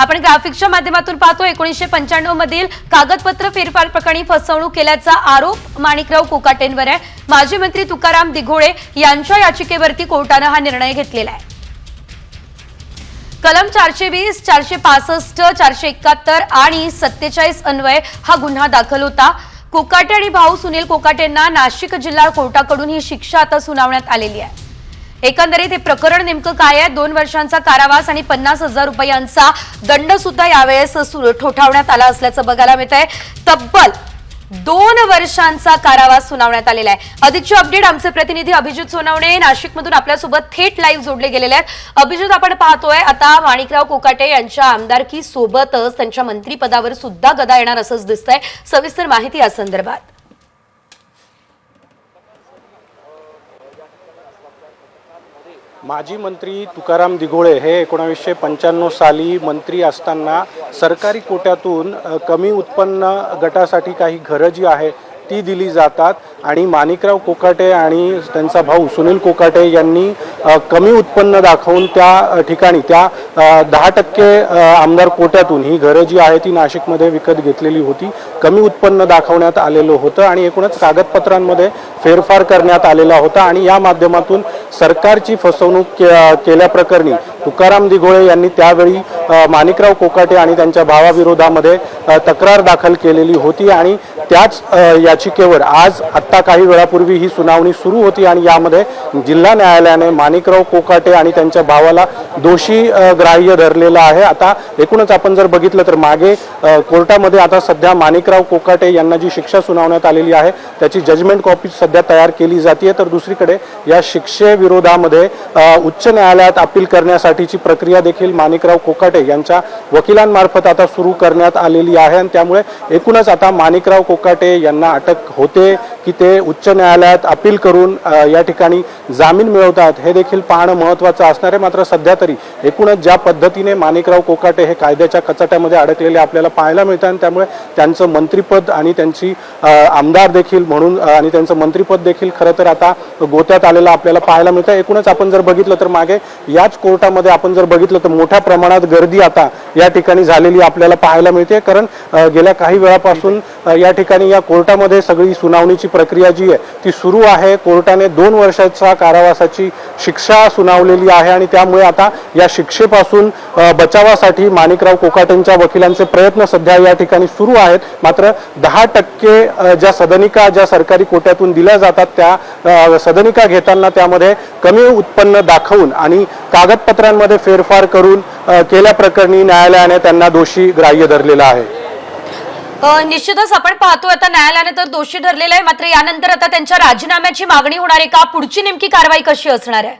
आपण ग्राफिक्सच्या माध्यमातून पाहतो एकोणीसशे पंच्याण्णव मधील कागदपत्र फेरफार प्रकरणी फसवणूक केल्याचा आरोप माणिकराव कोकाटेंवर आहे. माजी मंत्री तुकाराम दिघोळे यांच्या याचिकेवरती कोर्टानं हा निर्णय घेतलेला आहे. कलम चारशे वीस चारशे पासष्ट चारशे एकाहत्तर आणि सत्तेचाळीस अन्वय हा गुन्हा दाखल होता. कोकाटे आणि भाऊ सुनील कोकाटेंना नाशिक जिल्हा कोर्टाकडून ही शिक्षा आता सुनावण्यात आलेली आहे. एकंदरीत हे प्रकरण नेमकं काय आहे? दोन वर्षांचा कारावास आणि पन्नास हजार रुपयांचा दंड सुद्धा यावेळेस सु- ठोठावण्यात आला असल्याचं बघायला मिळत आहे तब्बल दोन वर्षांचा कारावास सुनावण्यात आलेला आहे. अधिकची अपडेट आमचे प्रतिनिधी अभिजित सोनवणे नाशिकमधून आपल्यासोबत थेट लाईव्ह जोडले गेलेले आहेत. अभिजित आपण पाहतोय आता माणिकराव कोकाटे यांच्या आमदारकी सोबतच त्यांच्या मंत्रीपदावर सुद्धा गदा येणार असंच दिसतंय. सविस्तर माहिती या संदर्भात. माजी मंत्री तुकाराम दिघोळे हे एकोणावीसशे पंच्याण्णव साली मंत्री असताना सरकारी कोट्यातून कमी उत्पन्न गटासाठी काही घरं जी आहे ती दिली जातात आणि माणिकराव कोकाटे आणि त्यांचा भाऊ सुनील कोकाटे यांनी कमी उत्पन्न दाखवून त्या ठिकाणी त्या दहा टक्के आमदार कोट्यातून ही घरं जी आहे ती नाशिकमध्ये विकत घेतलेली होती कमी उत्पन्न दाखवण्यात आलेलं होतं आणि एकूणच कागदपत्रांमध्ये फेरफार करण्यात आलेला होता आणि या माध्यमातून सरकारची फसवणूक के केल्याप्रकरणी तुकाराम दिघोळे यांनी त्यावेळी माणिकराव कोकाटे आणि त्यांच्या भावाविरोधामध्ये तक्रार दाखल केलेली होती आणि त्याच याचिकेवर आज आत्ता काही वेळापूर्वी ही सुनावणी सुरू होती आणि यामध्ये जिल्हा न्यायालयाने माणिकराव कोकाटे आणि त्यांच्या भावाला दोषी ग्राह्य धरलेलं आहे. आता एकूणच आपण जर बघितलं तर मागे कोर्टामध्ये आता सध्या माणिकराव कोकाटे यांना जी शिक्षा सुनावण्यात आलेली आहे त्याची जजमेंट कॉपी सध्या तयार केली जाते तर दुसरीकडे या शिक्षेविरोधामध्ये उच्च न्यायालयात अपील करण्यासाठीची प्रक्रिया देखील माणिकराव कोकाटे यांच्या वकिलांमार्फत आता सुरू करण्यात आलेली आहे. आणि त्यामुळे एकूणच आता माणिकराव कोकाटे यांना अटक होते की ते उच्च न्यायालयात अपील करून या ठिकाणी जामीन मिळवतात हे देखील पाहणं महत्त्वाचं असणार आहे. मात्र सध्या तरी एकूणच ज्या पद्धतीने माणिकराव कोकाटे हे कायद्याच्या कचाट्यामध्ये अडकलेले आपल्याला पाहायला मिळतं आणि त्यामुळे त्यांचं मंत्रिपद आणि त्यांची आमदार देखील म्हणून आणि त्यांचं मंत्रिपद देखील खरं तर आता गोत्यात आलेलं आपल्याला पाहायला मिळतं. एकूणच आपण जर बघितलं तर मागे याच कोर्टामध्ये आपण जर बघितलं तर मोठ्या प्रमाणात गर्दी आता या ठिकाणी झालेली आपल्याला पाहायला मिळते. कारण गेल्या काही वेळापासून या ठिकाणी या कोर्टामध्ये सगळी सुनावणीची प्रक्रिया जी आहे ती सुरू आहे. कोर्टाने दोन वर्षाच्या कारावासाची शिक्षा सुनावलेली आहे आणि त्यामुळे आता या शिक्षेपासून बचावासाठी माणिकराव कोकाटेंच्या वकिलांचे प्रयत्न सध्या या ठिकाणी सुरू आहेत. मात्र दहा टक्के ज्या सदनिका ज्या सरकारी कोट्यातून दिल्या जातात त्या सदनिका घेताना त्यामध्ये कमी उत्पन्न दाखवून आणि कागदपत्रांमध्ये फेरफार करून केल्या केल्याप्रकरणी न्यायालयाने त्यांना दोषी ग्राह्य धरलेला आहे. निश्चितच आपण पाहतोय आता न्यायालयाने तर दोषी ठरलेला आहे मात्र यानंतर आता त्यांच्या राजीनाम्याची मागणी होणार आहे का? पुढची नेमकी कारवाई कशी असणार आहे?